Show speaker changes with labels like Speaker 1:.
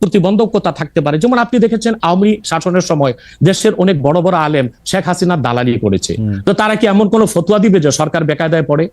Speaker 1: প্রতিবন্ধকতা থাকতে পারে। যেমন আপনি দেখেছেন আওয়ামী শাসনের সময় দেশের অনেক বড় বড় আলেম শেখ হাসিনার দালালি করেছে। তো তারা কি এমন কোন ফতুয়া দিবে যে সরকার বেকায়দায় পড়ে?